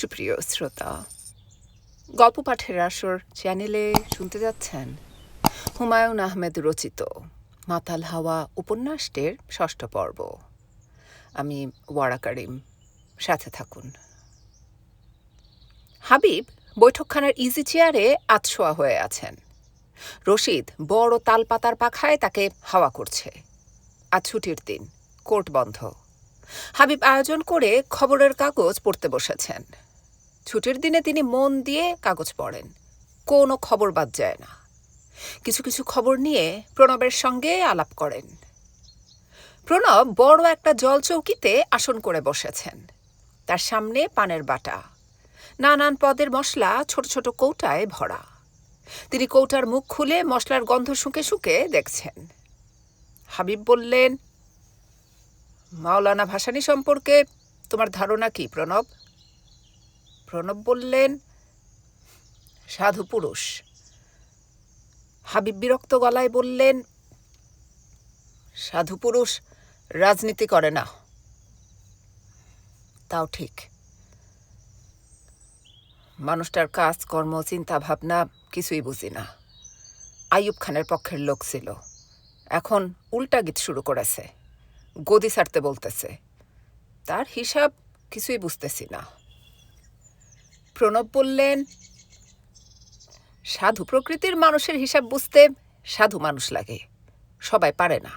সুপ্রিয় শ্রোতা, গল্প পাঠের আসর চ্যানেলে শুনতে যাচ্ছেন হুমায়ুন আহমেদ রচিত মাতাল হাওয়া উপন্যাসটির ষষ্ঠ পর্ব। আমি ওয়ারা কারিম, সাথে থাকুন। হাবিব বৈঠকখানার ইজি চেয়ারে আতশোয়া হয়ে আছেন। রশিদ বড় তালপাতার পাখায় তাকে হাওয়া করছে। আজ ছুটির দিন, কোর্ট বন্ধ। হাবিব আয়োজন করে খবরের কাগজ পড়তে বসেছেন। ছুটির দিনে তিনি মন দিয়ে কাগজ পড়েন। কোনো খবর বাদ যায় না। কিছু কিছু খবর নিয়ে প্রণবের সঙ্গে আলাপ করেন। প্রণব বড় একটা জল চৌকিতে আসন করে বসেছেন। তার সামনে পানের বাটা, নানান পদের মশলা, ছোট ছোট কৌটায় ভরা। তিনি কৌটার মুখ খুলে মশলার গন্ধ শুঁকে শুঁকে দেখছেন। হাবিব বললেন, মাওলানা ভাসানী সম্পর্কে তোমার ধারণা কি প্রণব? প্রণব বললেন, সাধু পুরুষ। হাবিব বিরক্ত গলায় বললেন, সাধু পুরুষ, রাজনীতি করে না। তাও ঠিক। মানুষটার কাজ, কর্ম, চিন্তা, ভাবনা, কিছুই বুঝি না। আইয়ুব খানের পক্ষের লোক ছিল। এখন উল্টা গীত শুরু করেছে। গদি ছাড়তে বলতেছে। তার হিসাব কিছুই বুঝতেছি না। প্রণব বললেন, সাধু প্রকৃতির মানুষের হিসাব বুঝতে সাধু মানুষ লাগে, সবাই পারে না।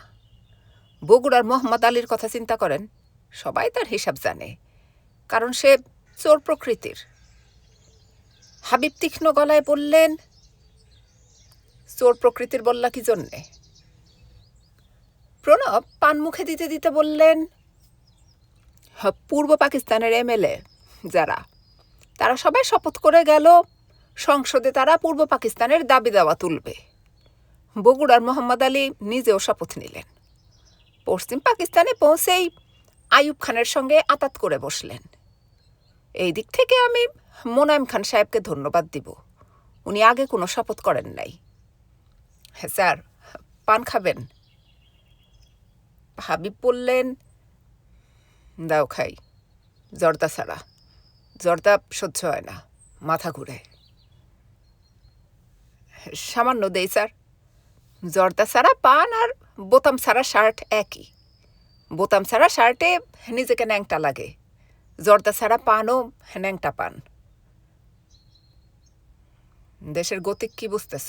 বগুড়ার মোহাম্মদ আলীর কথা চিন্তা করেন, সবাই তার হিসাব জানে, কারণ সে চোর প্রকৃতির। হাবিব তীক্ষ্ণ গলায় বললেন, চোর প্রকৃতির বললা কি জন্যে? প্রণব পান মুখে দিতে দিতে বললেন পূর্ব পাকিস্তানের এমএলএ যারা তারা সবাই শপথ করে গেল, সংসদে তারা পূর্ব পাকিস্তানের দাবি দাওয়া তুলবে। বগুড়ার মোহাম্মদ আলী নিজেও শপথ নিলেন। পশ্চিম পাকিস্তানে পৌঁছেই আইয়ুব খানের সঙ্গে আতাত করে বসলেন। এই দিক থেকে আমি মোনায়েম খান সাহেবকে ধন্যবাদ দিব। উনি আগে কোনো শপথ করেন নাই। হ্যাঁ স্যার, পান খাবেন। হাবিব বললেন, দাও খাই, জর্দা ছাড়া। জর্দা সহ্য হয় না, মাথা ঘুরে। সামান্য দেই, স্যার। জর্দা ছাড়া পান আর বোতাম ছাড়া শার্ট একই। বোতাম ছাড়া শার্টে নিজেকে ন্যাংটা লাগে। জর্দা ছাড়া পানও ন্যাংটা পান। দেশের গতিক কি বুঝতেছ?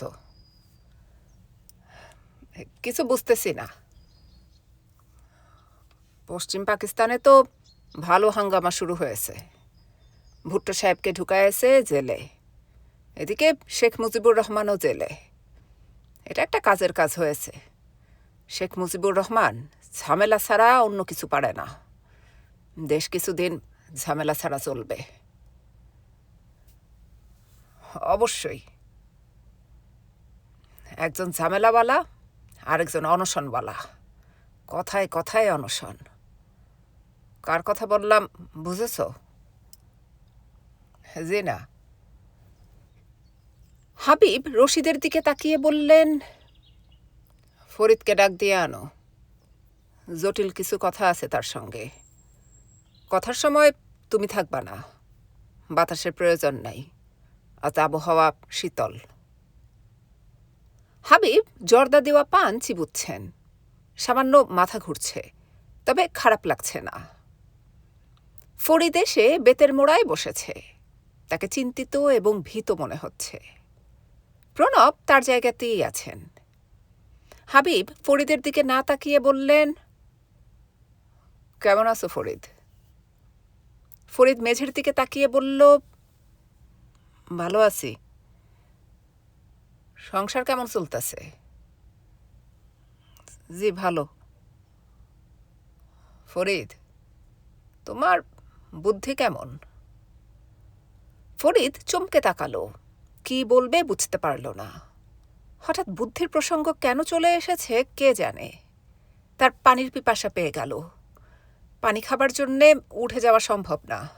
কিছু বুঝতেছি না। পশ্চিম পাকিস্তানে তো ভালো হাঙ্গামা শুরু হয়েছে। ভুট্টো সাহেবকে ঢুকায়েছে জেলে। এদিকে শেখ মুজিবুর রহমানও জেলে। এটা একটা কাজের কাজ হয়েছে। শেখ মুজিবুর রহমান ঝামেলা ছাড়া অন্য কিছু পারে না। দেশ কিছুদিন ঝামেলা ছাড়া চলবে। অবশ্যই। একজন ঝামেলাওয়ালা, আরেকজন অনশনওয়ালা। কথায় কথায় অনশন। কার কথা বললাম, বুঝেছ? জি না হাবিব রশিদের দিকে তাকিয়ে বললেন ফরিদকে ডাক দিয়ে আনো। জটিল কিছু কথা আছে তার সঙ্গে। কথার সময় তুমি থাকবা না। বাতাসের প্রয়োজন নাই। আজ আবহাওয়া শীতল। হাবিব জর্দা দেওয়া পান চিবুচ্ছেন। সামান্য মাথা ঘুরছে তবে খারাপ লাগছে না। ফরিদ এসে বেতের মোড়ায় বসেছে। তাকে চিন্তিত এবং ভীত মনে হচ্ছে। প্রণব তার জায়গাতেই আছেন। হাবিব ফরিদের দিকে না তাকিয়ে বললেন, কেমন আছো ফরিদ? ফরিদ মেঝের দিকে তাকিয়ে বলল, ভালো আছি। সংসার কেমন চলতেছে? জি, ভালো। ফরিদ, তোমার বুদ্ধি কেমন? ফরিদ চমকে তাকালো। কি বলবে বুঝতে পারল না। হঠাৎ বুদ্ধির প্রসঙ্গ কেন চলে এসেছে কে জানে? তার পানির পিপাসা পেয়ে গেল। পানি খাবার জন্যে উঠে যাওয়া সম্ভব না।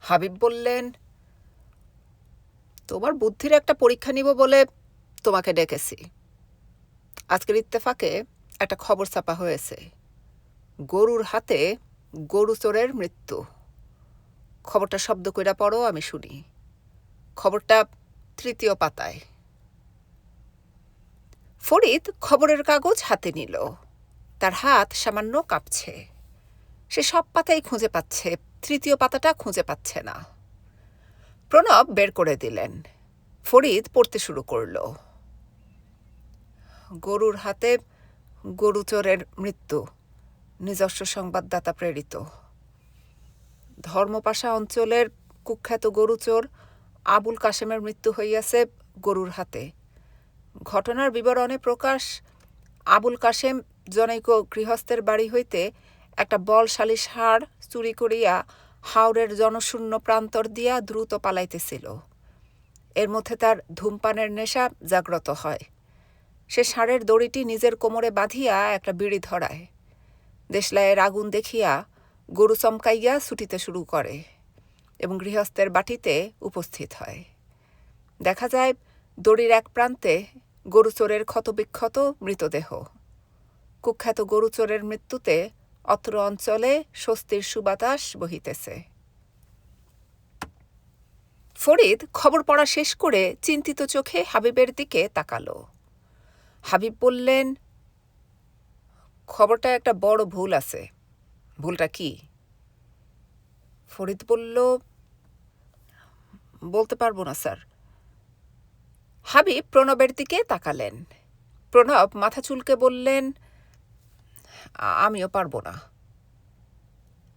হাবিব বললেন, তোমার বুদ্ধির একটা পরীক্ষা নিব বলে তোমাকে ডেকেছি। আজকের ইত্তেফাকে একটা খবর ছাপা হয়েছে। গরুর হাতে গরু চোরের মৃত্যু। খবরটা শব্দ কইরা পড়ো, আমি শুনি। খবরটা তৃতীয় পাতায়। ফরিদ খবরের কাগজ হাতে নিল। তার হাত সামান্য কাঁপছে। সে সব পাতাই খুঁজে পাচ্ছে, তৃতীয় পাতাটা খুঁজে পাচ্ছে না। প্রণব বের করে দিলেন। ফরিদ পড়তে শুরু করল। গরুর হাতে গরু চোরের মৃত্যু, নিজস্ব সংবাদদাতা প্রেরিত। ধর্মপাশা অঞ্চলের কুখ্যাত গরুচোর আবুল কাশেমের মৃত্যু হইয়াছে গরুর হাতে। ঘটনার বিবরণে প্রকাশ, আবুল কাশেম জনৈক গৃহস্থের বাড়ি হইতে একটা বলশালী ষাঁড় চুরি করিয়া হাওড়ের জনশূন্য প্রান্তর দিয়া দ্রুত পালাইতেছিল। এর মধ্যে তার ধূমপানের নেশা জাগ্রত হয়। সে ষাঁড়ের দড়িটি নিজের কোমরে বাঁধিয়া একটা বিড়ি ধরায়। দেশলাইয়ের আগুন দেখিয়া গরু চমকাইয়া ছুটিতে শুরু করে এবং গৃহস্থের বাটিতে উপস্থিত হয়। দেখা যায়, দড়ির এক প্রান্তে গরু চোরের ক্ষতবিক্ষত মৃতদেহ। কুখ্যাত গরু চোরের মৃত্যুতে অত্র অঞ্চলে স্বস্তির সুবাতাস বহিতেছে। ফরিদ খবর পড়া শেষ করে চিন্তিত চোখে হাবিবের দিকে তাকালো। হাবিব বললেন, খবরটা একটা বড় ভুল আছে। ভুলটা কি? ফরিদ বলল, বলতে পারব না, স্যার। হাবিব প্রণবের দিকে তাকালেন। প্রণব মাথা চুলকে বললেন, আমিও পারব না।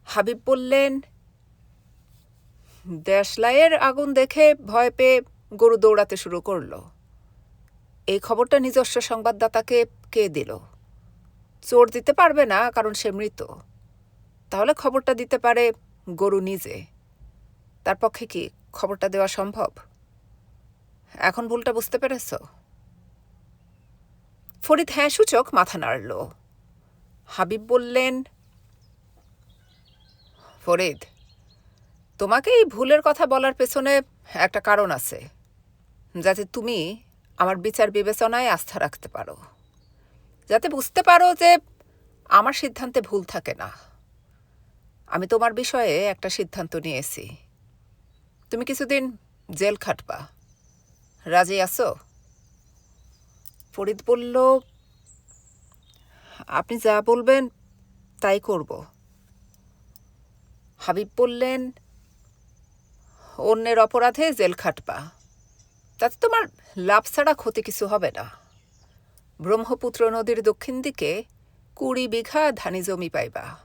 হাবিব বললেন, দেশলাইয়ের আগুন দেখে ভয় পেয়ে গরু দৌড়াতে শুরু করল। এই খবরটা নিজস্ব সংবাদদাতাকে কে দিল? চোর দিতে পারবে না, কারণ সে মৃত। তাহলে খবরটা দিতে পারে গরু নিজে। তার পক্ষে কি খবরটা দেওয়া সম্ভব? এখন ভুলটা বুঝতে পেরেছ? ফরিদ হ্যাঁ সূচক মাথা নাড়ল। হাবিব বললেন, ফরিদ, তোমাকে এই ভুলের কথা বলার পেছনে একটা কারণ আছে, যাতে তুমি আমার বিচার বিবেচনায় আস্থা রাখতে পারো। যাতে বুঝতে পারো যে আমার সিদ্ধান্তে ভুল থাকে না। আমি তোমার বিষয়ে একটা সিদ্ধান্ত নিয়েছি। তুমি কিছুদিন জেল খাটবা। রাজি আছো? ফরিদ বলল, আপনি যা বলবেন, তাই করব। হাবিব বললেন, অন্যের অপরাধে জেল খাটবা। তাতে তোমার লাভ ছাড়া ক্ষতি কিছু হবে না। ব্রহ্মপুত্র নদীর দক্ষিণ দিকে কুড়ি বিঘা ধানি জমি পাইবা।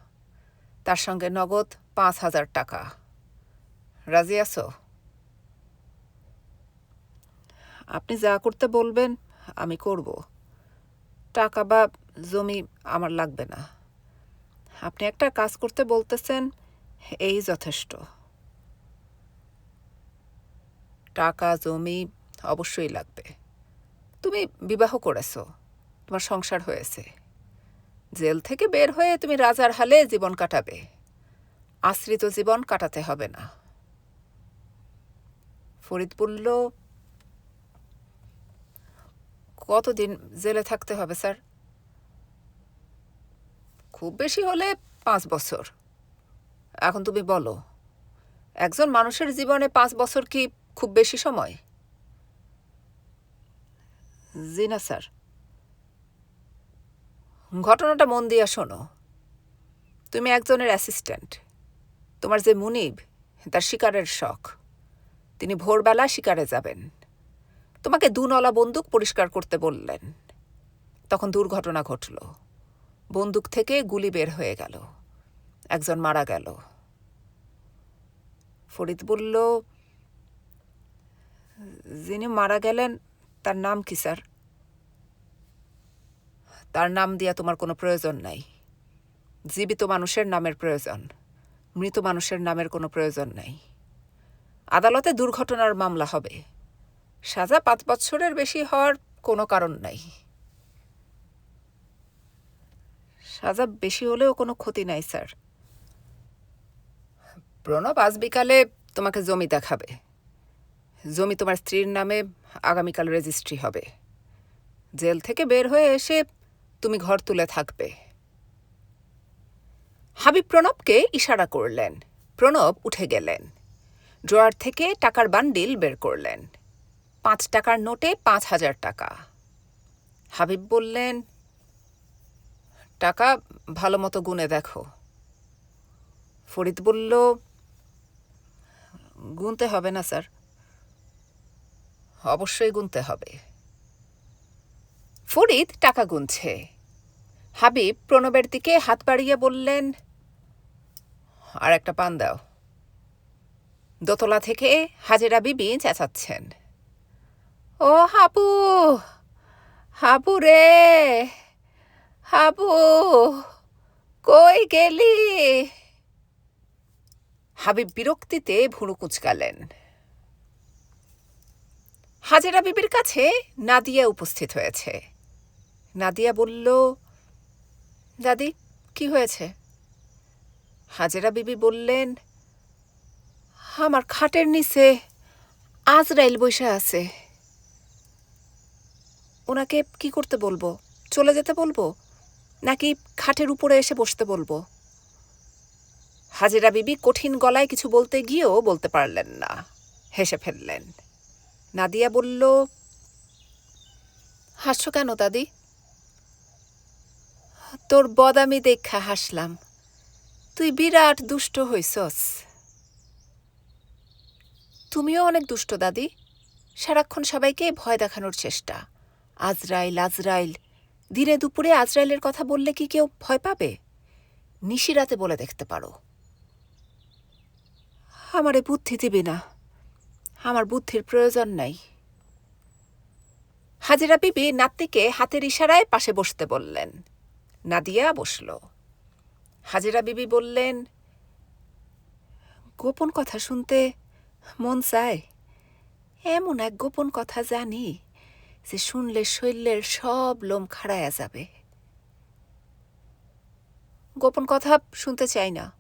তার সঙ্গে নগদ পাঁচ হাজার টাকা। রাজি আছো? আপনি যা করতে বলবেন, আমি করব। টাকা বা জমি আমার লাগবে না। আপনি একটা কাজ করতে বলতেছেন, এই যথেষ্ট। টাকা, জমি অবশ্যই লাগবে। তুমি বিবাহ করেছ, তোমার সংসার হয়েছে। জেল থেকে বের হয়ে তুমি রাজার হালে জীবন কাটাবে। আশ্রিত জীবন কাটাতে হবে না। ফরিদ বলল, কতদিন জেলে থাকতে হবে, স্যার? খুব বেশি হলে পাঁচ বছর। এখন তুমি বলো, একজন মানুষের জীবনে পাঁচ বছর কি খুব বেশি সময়? জি না, স্যার। ঘটনাটা মন দিয়া শোনো। তুমি একজনের অ্যাসিস্ট্যান্ট তোমার যে মুনিব, তার শিকারের শখ। তিনি ভোরবেলা শিকারে যাবেন। তোমাকে দুনলা বন্দুক পরিষ্কার করতে বললেন। তখন দুর্ঘটনা ঘটল। বন্দুক থেকে গুলি বের হয়ে গেল। একজন মারা গেল। ফরিদ বলল, যিনি মারা গেলেন, তার নাম কি, স্যার? তার নাম দিয়া তোমার কোনো প্রয়োজন নাই। জীবিত মানুষের নামের প্রয়োজন, মৃত মানুষের নামের কোনো প্রয়োজন নাই। আদালতে দুর্ঘটনার মামলা হবে। সাজা পাঁচ বছরের বেশি হওয়ার কোনো কারণ নাই। সাজা বেশি হলেও কোনো ক্ষতি নাই, স্যার। প্রণব আজ বিকালে তোমাকে জমি দেখাবে। জমি তোমার স্ত্রীর নামে আগামীকাল রেজিস্ট্রি হবে। জেল থেকে বের হয়ে এসে তুমি ঘর তুলে থাকবে। হাবিব প্রণবকে ইশারা করলেন। প্রণব উঠে গেলেন। ড্রয়ার থেকে টাকার বান্ডিল বের করলেন। পাঁচ টাকার নোটে পাঁচ হাজার টাকা। হাবিব বললেন, টাকা ভালো মতো গুনে দেখো। ফরিদ বলল, গুনতে হবে না, স্যার। অবশ্যই গুনতে হবে। ফরিদ টাকা গুনছে। হাবিব প্রণবের দিকে হাত বাড়িয়ে বললেন, আর একটা পান দাও। দোতলা থেকে হাজেরা বিবি চেঁচাচ্ছেন। ও হাবু হাবু রে, হাবু, কই গেলি? হাবিব বিরক্তিতে ভুরু কুচকালেন। হাজেরা বিবির কাছে নাদিয়া উপস্থিত হয়েছে। নাদিয়া বলল, দাদি, কি হয়েছে? হাজেরা বিবি বললেন, আমার খাটের নিচে আজরাইল বসে আছে। ওনাকে কি করতে বলব? চলে যেতে বলব? নাকি খাটের উপরে এসে বসতে বলব? হাজিরা বিবি কঠিন গলায় কিছু বলতে গিয়েও বলতে পারলেন না, হেসে ফেললেন। নাদিয়া বলল, হাসছো কেন দাদি? তোর বদামি দেখা হাসলাম। তুই বিরাট দুষ্ট হইছস। তুমিও অনেক দুষ্ট, দাদি। সারাক্ষণ সবাইকে ভয় দেখানোর চেষ্টা। আজরাইল আজরাইল। দিনে দুপুরে আজরাইলের কথা বললে কি কেউ ভয় পাবে? নিশিরাতে বলে দেখতে পারো। আমারে বুদ্ধি দিবে না। আমার বুদ্ধির প্রয়োজন নাই। হাজিরা বিবি নাত্তিকে হাতের ইশারায় পাশে বসতে বললেন। নাদিয়া বসল। হাজিরা বিবি বললেন, গোপন কথা শুনতে মন চায়। এমন এক গোপন কথা জানি যে শুনলে শৈলের সব লোম খাড়ায়া যাবে। গোপন কথা শুনতে চাই না।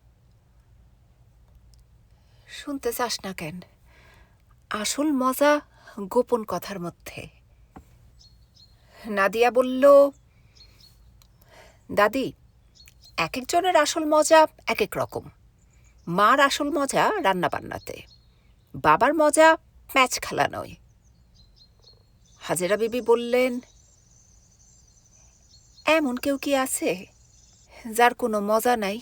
শুনতে চাস না কেন? আসল মজা গোপন কথার মধ্যে। নাদিয়া বলল দাদি এক একজনের আসল মজা এক এক রকম। মার আসল মজা রান্নাবান্নাতে, বাবার মজা ম্যাচ খেলা নয় হাজেরা বিবি বললেন, এমন কেউ কি আছে যার কোনো মজা নাই?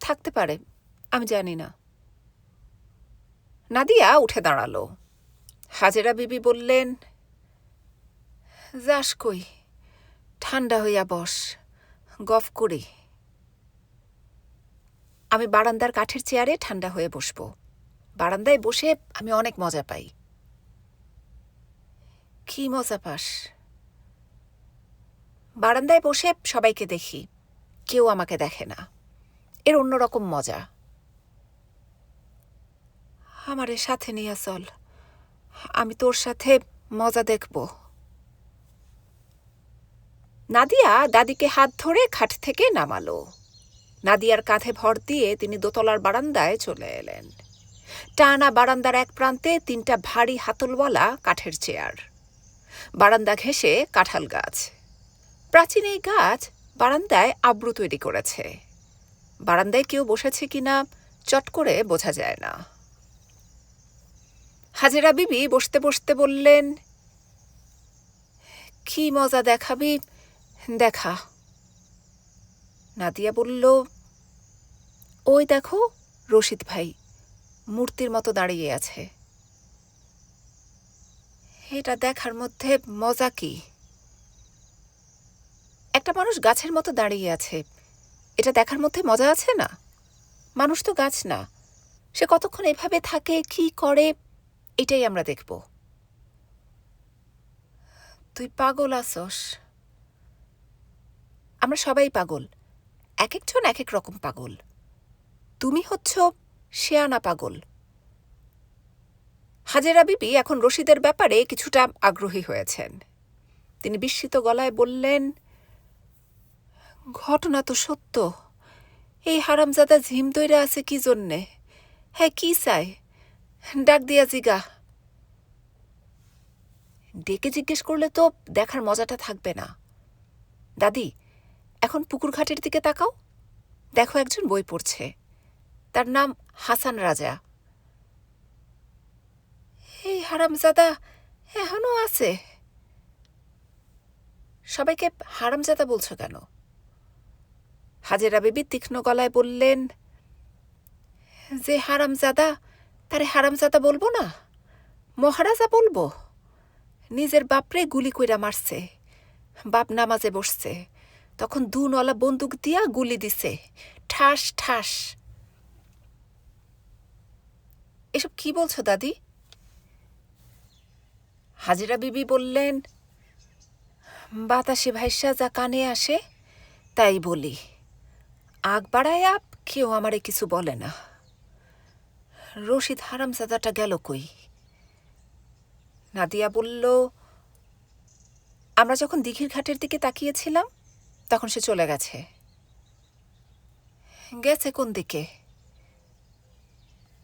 থাকতে পারে, আমি জানি না। নাদিয়া উঠে দাঁড়াল। হাজেরা বিবি বললেন, যাস কই ঠান্ডা হইয়া বস, গফ করি। আমি বারান্দার কাঠের চেয়ারে ঠান্ডা হয়ে বসব। বারান্দায় বসে আমি অনেক মজা পাই। কি মজা পাস। বারান্দায় বসে সবাইকে দেখি, কেউ আমাকে দেখে না। এর অন্যরকম মজা। আমারে সাথে নিয়ে চল, আমি তোর সাথে মজা দেখব। নাদিয়া দাদিকে হাত ধরে খাট থেকে নামালো। নাদিয়ার কাঁধে ভর দিয়ে তিনি দোতলার বারান্দায় চলে এলেন। টানা বারান্দার এক প্রান্তে তিনটা ভারী হাতলওয়ালা কাঠের চেয়ার। বারান্দা ঘেঁষে কাঁঠাল গাছ। প্রাচীন এই গাছ বারান্দায় আব্রু তৈরি করেছে। বারান্দায় কেউ বসেছে কিনা চট করে বোঝা যায় না। হাজেরা বিবি বসতে বসতে বললেন, কি মজা দেখাবি দেখা। নাদিয়া বলল, ওই দেখো, রশিদ ভাই মূর্তির মতো দাঁড়িয়ে আছে। এটা দেখার মধ্যে মজা কি? একটা মানুষ গাছের মতো দাঁড়িয়ে আছে। এটা দেখার মধ্যে মজা আছে না? মানুষ তো গাছ না। সে কতক্ষণ এভাবে থাকে, কি করে, এটাই আমরা দেখব। তুই পাগল আসস আমরা সবাই পাগল। এক একজন এক এক রকম পাগল। তুমি হচ্ছ শেয়ানা পাগল। হাজেরা বিবি এখন রশিদের ব্যাপারে কিছুটা আগ্রহী হয়েছেন। তিনি বিস্মিত গলায় বললেন, ঘটনা তো সত্য। এই হারামজাদা ঝিম দইরা আছে কি জন্যে? হ্যাঁ কি চায়? ডাক দিয়া জিগা। ডেকে জিজ্ঞেস করলে তো দেখার মজাটা থাকবে না। দাদি এখন পুকুর ঘাটের দিকে তাকাও। দেখো একজন বই পড়ছে। তার নাম হাসান রাজা। এই হারামজাদা এখনও আছে। সবাইকে হারামজাদা বলছো কেন? হাজেরা বিবি তীক্ষ্ণ গলায় বললেন, যে হারামজাদা, তারে হারামজাদা বলব না? মহারাজা বলব। নিজের বাপরে গুলি কইরা মারছে। বাপ নামাজে বসছে। তখন দু নলা বন্দুক দিয়া গুলি দিছে। ঠাস ঠাস। এসব কি বলছো, দাদি? হাজিরা বিবি বললেন, বাতাসে ভাইসা যা কানে আসে, তাই বলি। আগ বাড়ায় আপ, কেউ আমারে কিছু বলে না। রশিদ হারামজাদাটা গেল কই? নাদিয়া বলল, আমরা যখন দিঘির ঘাটের দিকে তাকিয়েছিলাম তখন সে চলে গেছে। গেছে কোন দিকে?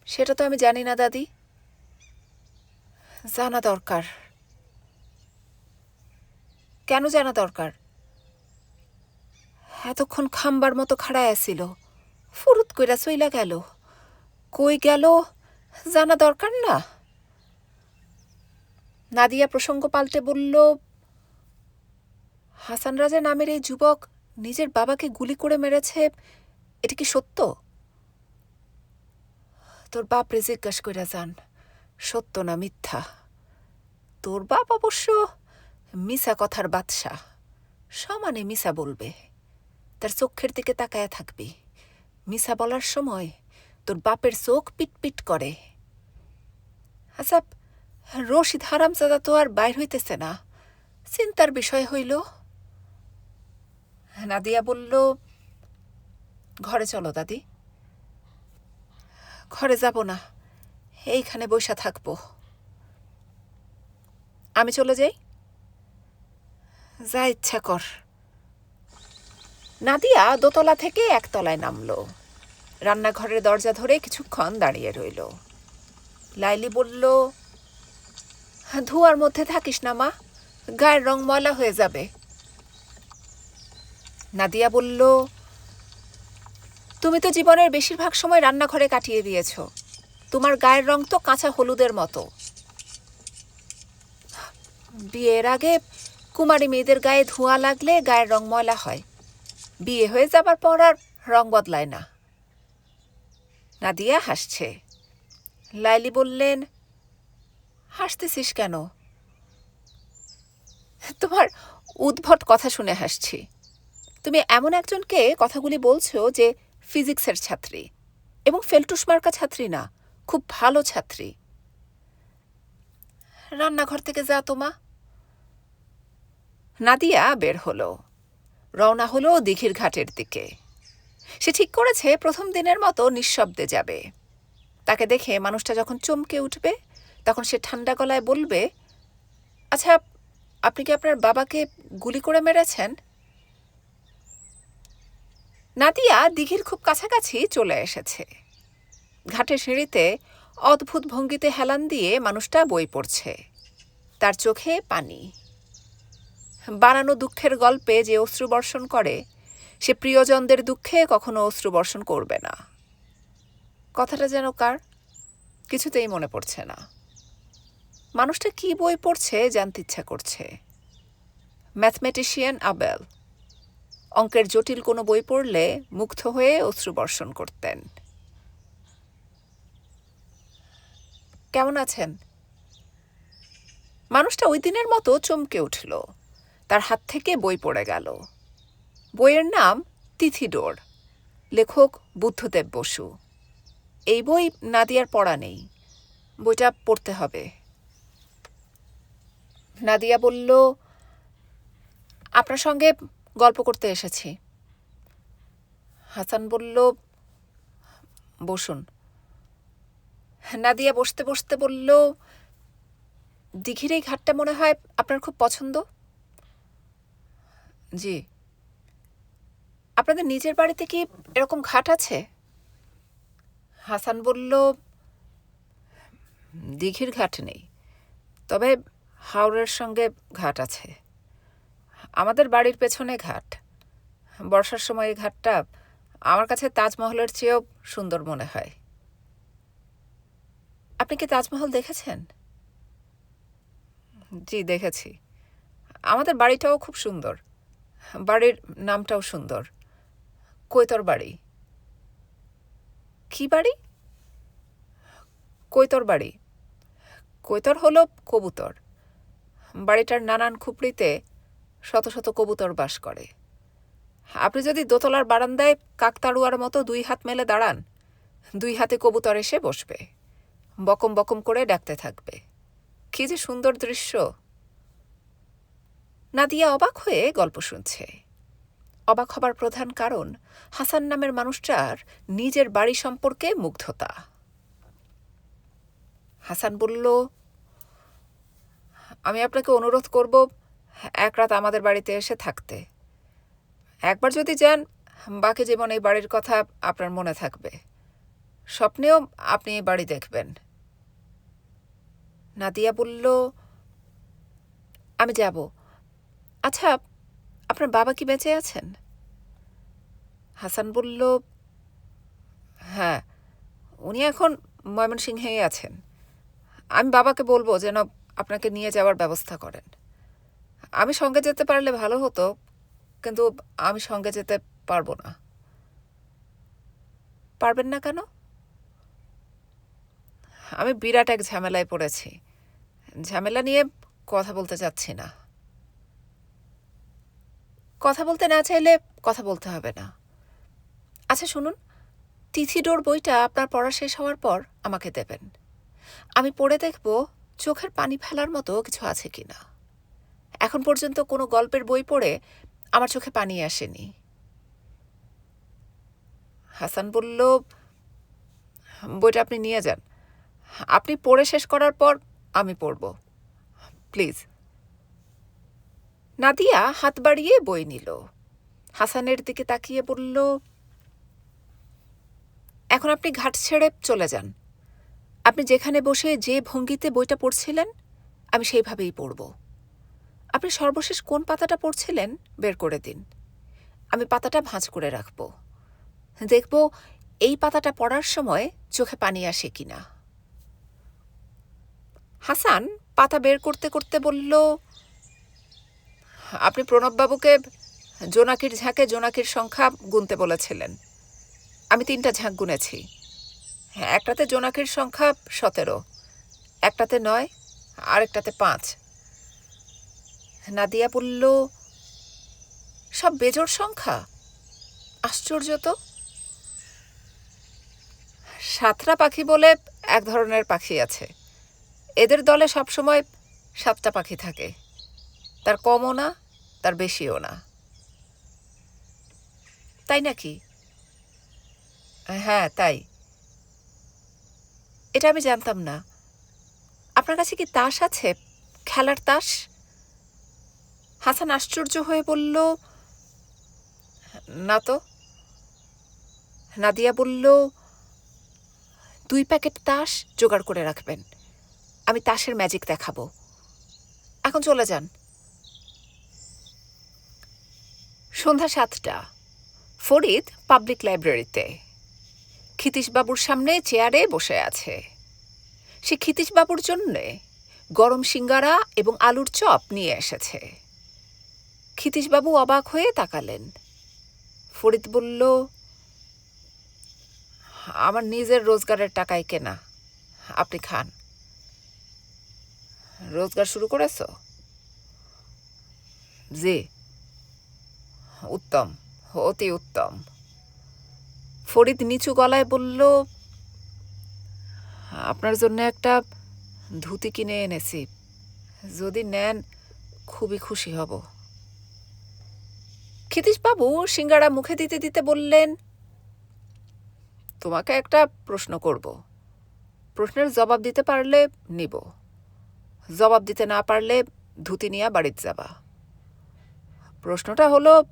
সেটা তো আমি জানি না, দাদি। জানা দরকার। কেন জানা দরকার? এতক্ষণ খাম্বার মতো খাড়ায় আসিল ফুরুত কইরা চইলা গেল। কই গেল? জানা দরকার না। নাদিয়া প্রসঙ্গ পাল্টে বলল হাসান রাজা নামের এই যুবক নিজের বাবাকে গুলি করে মেরেছে, এটা কি সত্য? তোর বাপরে জিজ্ঞাসা কইরা যান, সত্য না মিথ্যা? তোর বাপ অবশ্য মিসা কথার বাদশা, সমানে মিসা বলবে। তার চোখের দিকে তাকায়া থাকবি। মিসা বলার সময় তোর বাপের চোখ পিটপিট করে। আচ্ছা রশিদ হারামজাদা তো আর বাইর হইতেছে না। চিন্তার বিষয় হইল নাদিয়া বলল, ঘরে চলো দাদি। ঘরে যাব না, এইখানে বসা থাকব। আমি চলে যাই? যা ইচ্ছা কর। নাদিয়া দোতলা থেকে একতলায় নামলো। রান্নাঘরের দরজা ধরে কিছুক্ষণ দাঁড়িয়ে রইল। লাইলি বলল, ধোয়ার মধ্যে থাকিস না মা, গায়ের রং ময়লা হয়ে যাবে। নাদিয়া বলল, তুমি তো জীবনের বেশিরভাগ সময় রান্নাঘরে কাটিয়ে দিয়েছ। তোমার গায়ের রং তো কাঁচা হলুদের মতো। বিয়ের আগে কুমারী মেয়েদের গায়ে ধোঁয়া লাগলে গায়ের রং ময়লা হয়। বিয়ে হয়ে যাবার পর আর রং বদলায় না। নাদিয়া হাসছে। লাইলি বললেন, হাসতেছিস কেন? তোমার উদ্ভট কথা শুনে হাসছি। তুমি এমন একজনকে কথাগুলি বলছো যে ফিজিক্সের ছাত্রী এবং ফেলটুস মার্কা ছাত্রী না, খুব ভালো ছাত্রী। রান্নাঘর থেকে যা তোমা নাদিয়া বের হলো। রওনা হলো দিঘির ঘাটের দিকে। সে ঠিক করেছে, প্রথম দিনের মতো নিঃশব্দে যাবে। তাকে দেখে মানুষটা যখন চমকে উঠবে, তখন সে ঠান্ডা গলায় বলবে আচ্ছা আপনি কি আপনার বাবাকে গুলি করে মেরেছেন? নাদিয়া দিঘির খুব কাছাকাছি চলে এসেছে। ঘাটের সিঁড়িতে অদ্ভুত ভঙ্গিতে হেলান দিয়ে মানুষটা বই পড়ছে। তার চোখে পানি। বানানো দুঃখের গল্পে যে অশ্রু বর্ষণ করে, সে প্রিয়জনদের দুঃখে কখনো অশ্রু বর্ষণ করবে না। কথাটা যেন কার, কিছুতেই মনে পড়ছে না। মানুষটা কি বই পড়ছে জানতে ইচ্ছা করছে। Mathematician Abel. অঙ্কের জটিল কোনো বই পড়লে মুগ্ধ হয়ে অশ্রু বর্ষণ করতেন। কেমন আছেন? মানুষটা ওই দিনের মতো চমকে উঠল। তার হাত থেকে বই পড়ে গেল। বইয়ের নাম তিথিডোর। লেখক বুদ্ধদেব বসু। এই বই নাদিয়ার পড়া নেই। বইটা পড়তে হবে। নাদিয়া বলল, আপনার সঙ্গে গল্প করতে এসেছি। হাসান বলল, বসুন। নাদিয়া বসতে বসতে বলল, দিঘির এই ঘাটটা মনে হয় আপনার খুব পছন্দ? জি। আপনাদের নিজের বাড়িতে কি এরকম ঘাট আছে? হাসান বলল, দিঘির ঘাট নেই, তবে হাওড়ের সঙ্গে ঘাট আছে। আমাদের বাড়ির পেছনে ঘাট। বর্ষার সময় এই ঘাটটা আমার কাছে তাজমহলের চেয়েও সুন্দর মনে হয়। আপনি কি তাজমহল দেখেছেন? জি, দেখেছি। আমাদের বাড়িটাও খুব সুন্দর। বাড়ির নামটাও সুন্দর। কৈতর বাড়ি। কি বাড়ি? কৈতর বাড়ি। কৈতর হলো কবুতর। বাড়িটার নানান খুপড়িতে শত শত কবুতর বাস করে। আপনি যদি দোতলার বারান্দায় কাকতাড়ুয়ার মতো দুই হাত মেলে দাঁড়ান, দুই হাতে কবুতর এসে বসবে, বকম বকম করে ডাকতে থাকবে। কি যে সুন্দর দৃশ্য। নাদিয়া অবাক হয়ে গল্প শুনছে। অবাক হবার প্রধান কারণ হাসান নামের মানুষটার নিজের বাড়ি সম্পর্কে মুগ্ধতা। হাসান বলল, আমি আপনাকে অনুরোধ করব এক রাত আমাদের বাড়িতে এসে থাকতে। একবার যদি যান, বাকি জীবন এই বাড়ির কথা আপনার মনে থাকবে। স্বপ্নেও আপনি এই বাড়ি দেখবেন। নাদিয়া বলল, আমি যাব। আচ্ছা আপনার বাবা কি বেঁচে আছেন? হাসান বলল হ্যাঁ উনি এখন ময়মনসিংহেই আছেন। আমি বাবাকে বলব যেন আপনাকে নিয়ে যাওয়ার ব্যবস্থা করেন। আমি সঙ্গে যেতে পারলে ভালো হতো, কিন্তু আমি সঙ্গে যেতে পারব না। পারবেন না কেন? আমি বিরাট এক ঝামেলায় পড়েছি। ঝামেলা নিয়ে কথা বলতে চাচ্ছি না। কথা বলতে না চাইলে কথা বলতে হবে না। আচ্ছা শুনুন তিথিডোর বইটা আপনার পড়া শেষ হওয়ার পর আমাকে দেবেন। আমি পড়ে দেখব চোখের পানি ফেলার মতো কিছু আছে কিনা। এখন পর্যন্ত কোনো গল্পের বই পড়ে আমার চোখে পানি আসেনি। হাসান বলল, বইটা আপনি নিয়ে যান। আপনি পড়ে শেষ করার পর আমি পড়ব। প্লিজ। নাদিয়া হাত বাড়িয়ে বই নিল। হাসানের দিকে তাকিয়ে বলল, এখন আপনি ঘাট ছেড়ে চলে যান। আপনি যেখানে বসে যে ভঙ্গিতে বইটা পড়ছিলেন, আমি সেইভাবেই পড়ব। আপনি সর্বশেষ কোন পাতাটা পড়ছিলেন? বের করে দিন। আমি পাতাটা ভাঁজ করে রাখব। দেখব এই পাতাটা পড়ার সময় চোখে পানি আসে কি না হাসান পাতা বের করতে করতে বলল, আপনি প্রণববাবুকে জোনাকির ঝাঁকে জোনাকির সংখ্যা গুনতে বলেছিলেন। আমি তিনটা ঝাঁক গুনেছি। হ্যাঁ একটাতে জোনাকির সংখ্যা সতেরো, একটাতে নয়, আরেকটাতে পাঁচ। নাদিয়া বলল, সব বেজোর সংখ্যা? আশ্চর্য তো? সাতরা পাখি বলে এক ধরনের পাখি আছে। এদের দলে সবসময় সাতটা পাখি থাকে। তার কমও না, তার বেশিও না। তাই নাকি? হ্যাঁ তাই। এটা আমি জানতাম না। আপনার কাছে কি তাস আছে? খেলার তাস? হাসান আশ্চর্য হয়ে বলল, না তো। নাদিয়া বলল, দুই প্যাকেট তাস জোগাড় করে রাখবেন। আমি তাসের ম্যাজিক দেখাবো। এখন চলে যান। সন্ধ্যা সাতটা। ফরিদ পাবলিক লাইব্রেরিতে। ক্ষিতীশবাবুর সামনে চেয়ারে বসে আছে। সে ক্ষিতীশবাবুর জন্যে গরম সিঙ্গারা এবং আলুর চপ নিয়ে এসেছে। ক্ষিতীশবাবু অবাক হয়ে তাকালেন। ফরিদ বলল, আমার নিজের রোজগারের টাকায় কেনা। আপনি খান। রোজগার শুরু করেছ? জি। উত্তম, অতি উত্তম। ফরিদ নিচু গলায় বলল, আপনার জন্য একটা ধুতি কিনে এনেছি। যদি নেন, খুবই খুশি হব। ক্ষিতীশবাবু সিঙ্গারা মুখে দিতে দিতে বললেন, তোমাকে একটা প্রশ্ন করব। প্রশ্নের জবাব দিতে পারলে নিব। জবাব দিতে না পারলে ধুতি নিয়ে বাড়িতে যাবা। প্রশ্নটা হলো,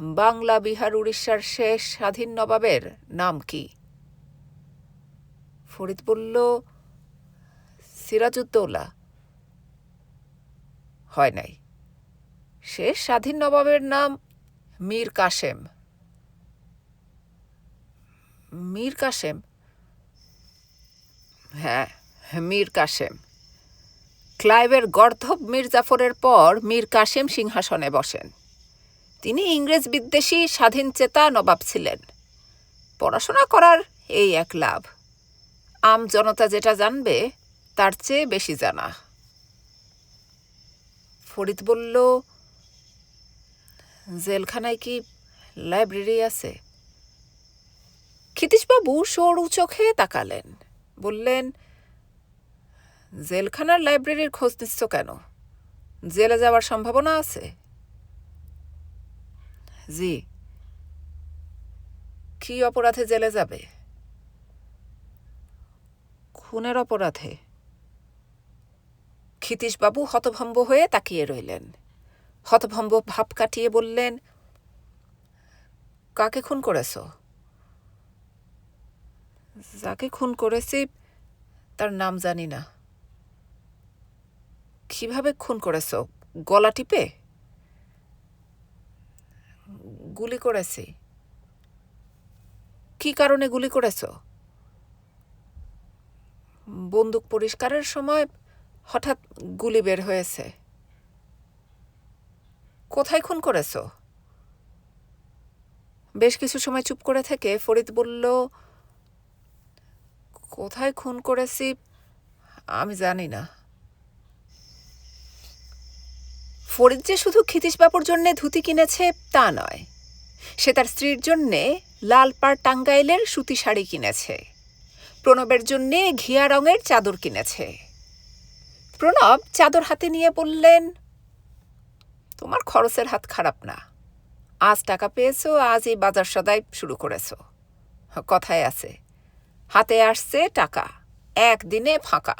বাংলা, বিহার, উড়িষ্যার শেষ স্বাধীন নবাবের নাম কি? ফরিদ বলল, সিরাজউদ্দৌলা। হয় নাই। শেষ স্বাধীন নবাবের নাম মীর কাসেম মীর কাসেম হ্যাঁ মীর কাসেম ক্লাইভের গর্ধব মীর জাফরের পর মীর কাসেম সিংহাসনে বসেন। তিনি ইংরেজ বিদ্বেষী, স্বাধীন চেতা নবাব ছিলেন। পড়াশোনা করার এই এক লাভ। আম জনতা যেটা জানবে, তার চেয়ে বেশি জানা। ফরিদ বলল জেলখানায় কি লাইব্রেরি আছে? ক্ষিতীশবাবু সরু চোখে তাকালেন। বললেন, জেলখানার লাইব্রেরির খোঁজ নিচ্ছ কেন? জেলে যাওয়ার সম্ভাবনা আছে? জি। কি অপরাধে জেলে যাবে? খুনের অপরাধে। ক্ষিতীশবাবু হতভম্ব হয়ে তাকিয়ে রইলেন। হতভম্ব ভাব কাটিয়ে বললেন, কাকে খুন করেছ? যাকে খুন করেছি, তার নাম জানি না। কীভাবে খুন করেছ? গলা টিপে? গুলি করেছি। কি কারণে গুলি করেছ? বন্দুক পরিষ্কারের সময় হঠাৎ গুলি বের হয়েছে। কোথায় খুন করেছ? বেশ কিছু সময় চুপ করে থেকে ফরিদ বলল, কোথায় খুন করেছি আমি জানি না। ফরিদ যে শুধু ক্ষিতীশবাবুর জন্যে ধুতি কিনেছে তা নয়, সে তার স্ত্রীর জন্যে লাল পাড় টাঙ্গাইলের সুতি শাড়ি কিনেছে, প্রণবের জন্যে ঘিয়া রঙের চাদর কিনেছে। প্রণব চাদর হাতে নিয়ে বললেন তোমার খরচের হাত খারাপ না। আজ টাকা পেয়েছ আজ এই বাজার সদাই শুরু করেছ। কথায় আছে, হাতে আসছে টাকা এক দিনে ফাঁকা,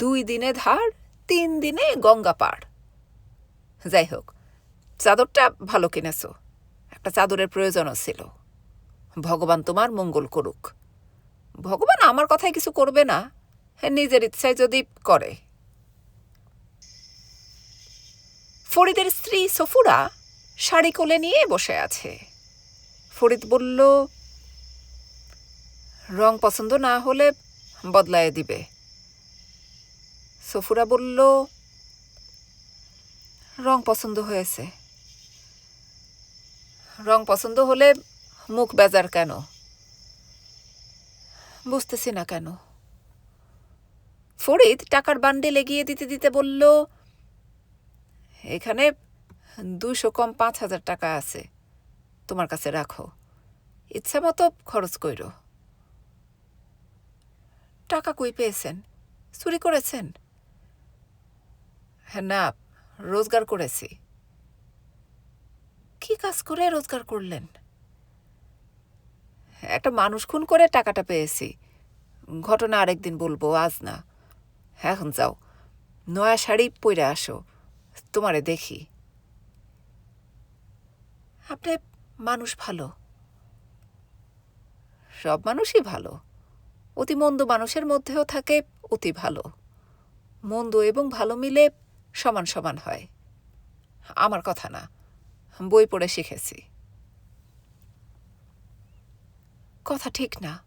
দুই দিনে ধার, তিন দিনে গঙ্গা পাড়। যাই হোক, চাদরটা ভালো কিনেছো, একটা চাদরের প্রয়োজনও ছিল। ভগবান তোমার মঙ্গল করুক। ভগবান আমার কথায় কিছু করবে না, নিজের ইচ্ছায় যদি করে। ফরিদের স্ত্রী সফুরা শাড়ি কোলে নিয়ে বসে আছে। ফরিদ বলল, রং পছন্দ না হলে বদলায় দিবে। সফুরা বলল, রং পছন্দ হয়েছে। রং পছন্দ হলে মুখ বেজার কেন? বুঝতেছি না কেন। ফরিদ টাকার বান্ডেল এগিয়ে দিতে দিতে বলল এখানে দুশো কম পাঁচ হাজার টাকা আছে। তোমার কাছে রাখো। ইচ্ছা মতো খরচ কইরো। টাকা কই পেয়েছেন? চুরি করেছেন? হ্যাঁ না, রোজগার করেছি। কি কাজ করে রোজগার করলেন? একটা মানুষ খুন করে টাকাটা পেয়েছি। ঘটনা আরেকদিন বলব, আজ না। এখন যাও, নয়া শাড়ি পরে আসো। তোমারে দেখি। আপনি মানুষ ভালো। সব মানুষই ভালো। অতি মন্দ মানুষের মধ্যেও থাকে অতি ভালো। মন্দ এবং ভালো মিলে সমান সমান হয়। আমার কথা না, বই পড়ে শিখেছি। কথা ঠিক না।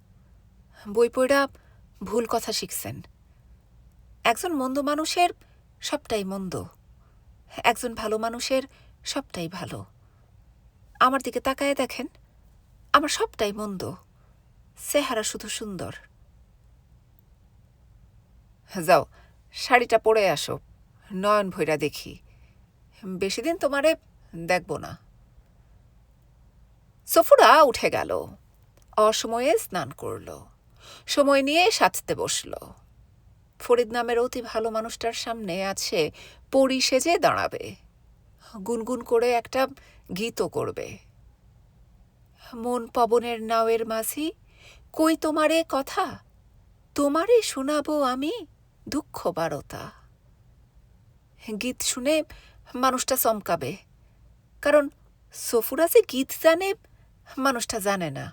বই পড়া ভুল কথা শিখছেন। একজন মন্দ মানুষের সবটাই মন্দ। একজন ভালো মানুষের সবটাই ভালো। আমার দিকে তাকায় দেখেন, আমার সবটাই মন্দ, চেহারা শুধু সুন্দর। যাও, শাড়িটা পরে আসো, নয়ন ভৈরা দেখি। বেশি দিন তোমারে দেখব না। সফুরা উঠে গেল, অসময়ে স্নান করল, সময় নিয়ে সাজতে বসল। ফরিদ নামের অতি ভালো মানুষটার সামনে আছে পরি সেজে দাঁড়াবে। গুনগুন করে একটা গীতও করবে। মন পবনের নাওয়ের মাঝি, কই তোমারে কথা? তোমারে শোনাবো আমি দুঃখ বারতা। গীত শুনে মানুষটা চমকাবে। কারণ সফুরা যে গীত জানে, মানুষটা জানে না।